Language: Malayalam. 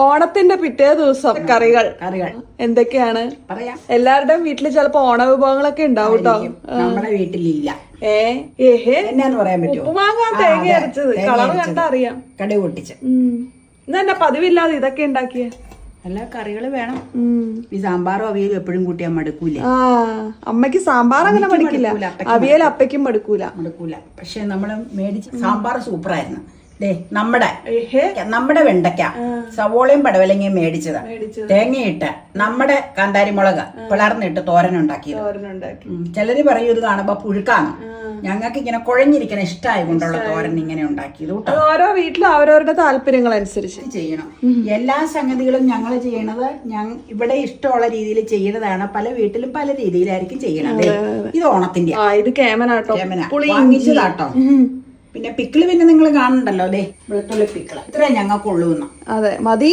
ഓണത്തിന്റെ പിറ്റേ ദിവസം കറികൾ. കറികൾ. എന്തൊക്കെയാണ്? പറയാം. എല്ലാവരുടെയും വീട്ടിൽ ചിലപ്പോ ഓണ വിഭവങ്ങളൊക്കെ ഉണ്ടാവും കേട്ടോ നമ്മുടെ വീട്ടിലില്ല. ഏഹ് പറയാൻ ഉപ്പുമാങ്ങ തേങ്ങ അരച്ചത്. കളർ. കണ്ടാ അറിയാം. കടി പൊട്ടിച്ച്. ഇന്നെ പതിവില്ലാതെ ഇതൊക്കെ ഉണ്ടാക്കിയ? എല്ലാ കറികൾ വേണം. ഈ സാമ്പാറും അവിയലും എപ്പോഴും കൂട്ടിയാൽ മടുക്കൂല? അമ്മയ്ക്ക് സാമ്പാർ അങ്ങനെ മടുക്കില്ല. അവിയൽ അപ്പയ്ക്കും മടുക്കൂല. മടുക്കൂല. പക്ഷെ നമ്മൾ മേടിച്ച് സാമ്പാർ സൂപ്പറായിരുന്നു. നമ്മുടെ നമ്മുടെ വെണ്ടയ്ക്ക. സവോളയും പടവലങ്ങയും മേടിച്ചത്. തേങ്ങയിട്ട് നമ്മുടെ കാന്താരിമുളക് പിളർന്നിട്ട് തോരൻ ഉണ്ടാക്കിയത് തോരനുണ്ടാക്കി. ഉം. ചിലര് പറയും ഇത് കാണുമ്പോ പുഴുക്കാണ്. ഞങ്ങൾക്ക് ഇങ്ങനെ കുഴഞ്ഞിരിക്കണ ഇഷ്ടമായി കൊണ്ടുള്ള തോരൻ ഇങ്ങനെ ഉണ്ടാക്കിയത് ഓരോ വീട്ടിലും അവരവരുടെ താല്പര്യങ്ങൾ അനുസരിച്ച് ചെയ്യണം. എല്ലാ സംഗതികളും ഞങ്ങൾ ചെയ്യണത് ഞങ്ങ ഇവിടെ ഇഷ്ടമുള്ള രീതിയിൽ ചെയ്യുന്നതാണ് പല വീട്ടിലും പല രീതിയിലായിരിക്കും ചെയ്യണത്. ഇത് ഓണത്തിന്റെ ഇത് കേമനാട്ടോ കേമന പുളി വാങ്ങിച്ചതാട്ടോ പിന്നെ പിക്കിൾ പിന്നെ നിങ്ങൾ കാണണ്ടല്ലോ അതെ വെളുത്തുള്ളി പിക്കിൾ ഇത്രയും ഞങ്ങൾക്ക് ഉള്ളൂന്ന് അതെ മതി.